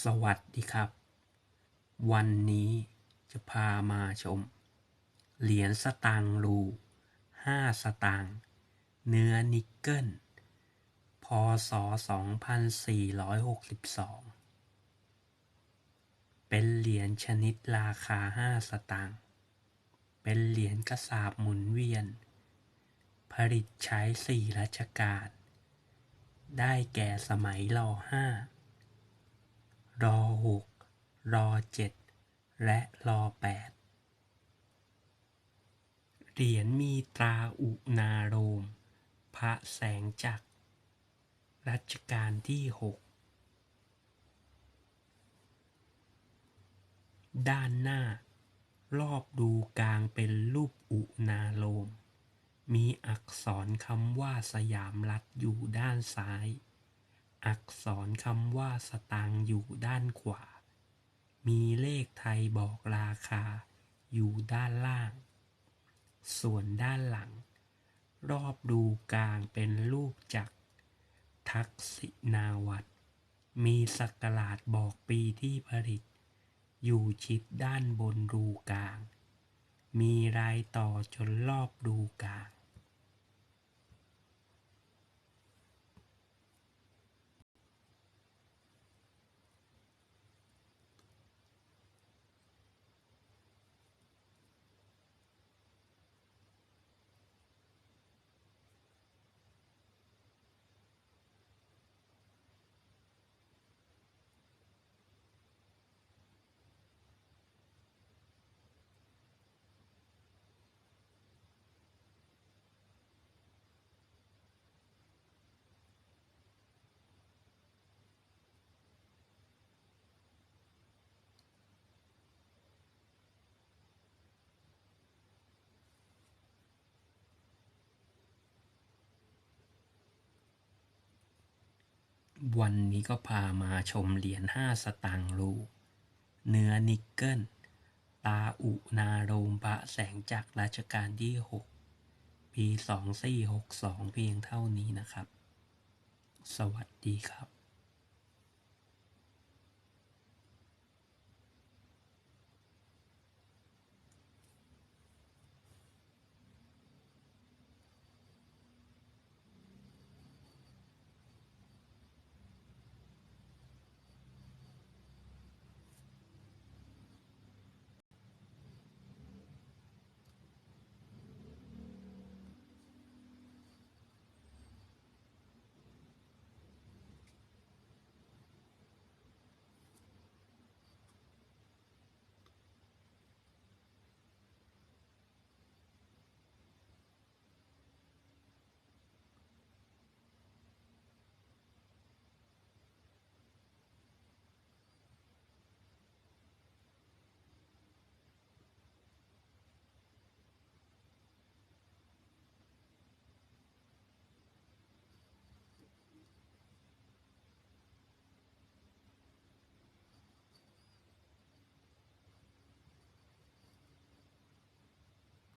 สวัสดีครับ วันนี้จะพามาชม เหรียญสตางค์รูห้าสตางค์เนื้อนิกเกิล พศ 2462 เป็นเหรียญชนิดราคา5สตางค์เป็นเหรียญกระสาบหมุนเวียน ผลิตใช้สี่รัชกาลได้แก่สมัยรห้า รอหกรอเจ็ดและรอแปดเหรียญมีตราอุณาโลมพระแสงจักร รัชกาลที่หกด้านหน้ารอบดูกลางเป็นรูปอุณาโลม มีอักษรคำว่าสยามรัฐอยู่ด้านซ้าย อักษรคำว่าสตางค์อยู่ด้านขวา มีเลขไทยบอกราคาอยู่ด้านล่าง ส่วนด้านหลัง รอบดูกลางเป็นรูปจักร ทักษิณาวัตรมีสักราชบอกปีที่ผลิต อยู่ชิดด้านบนรูกลาง มีรายต่อจนรอบรูกลาง วันนี้ก็พามาชมเหรียญห้าสตางค์รูเนื้อนิกเกิล ตาอุนาโรมพระแสงจากรรัชกาลที่หกปี 2462 เพียงเท่านี้นะครับ สวัสดีครับ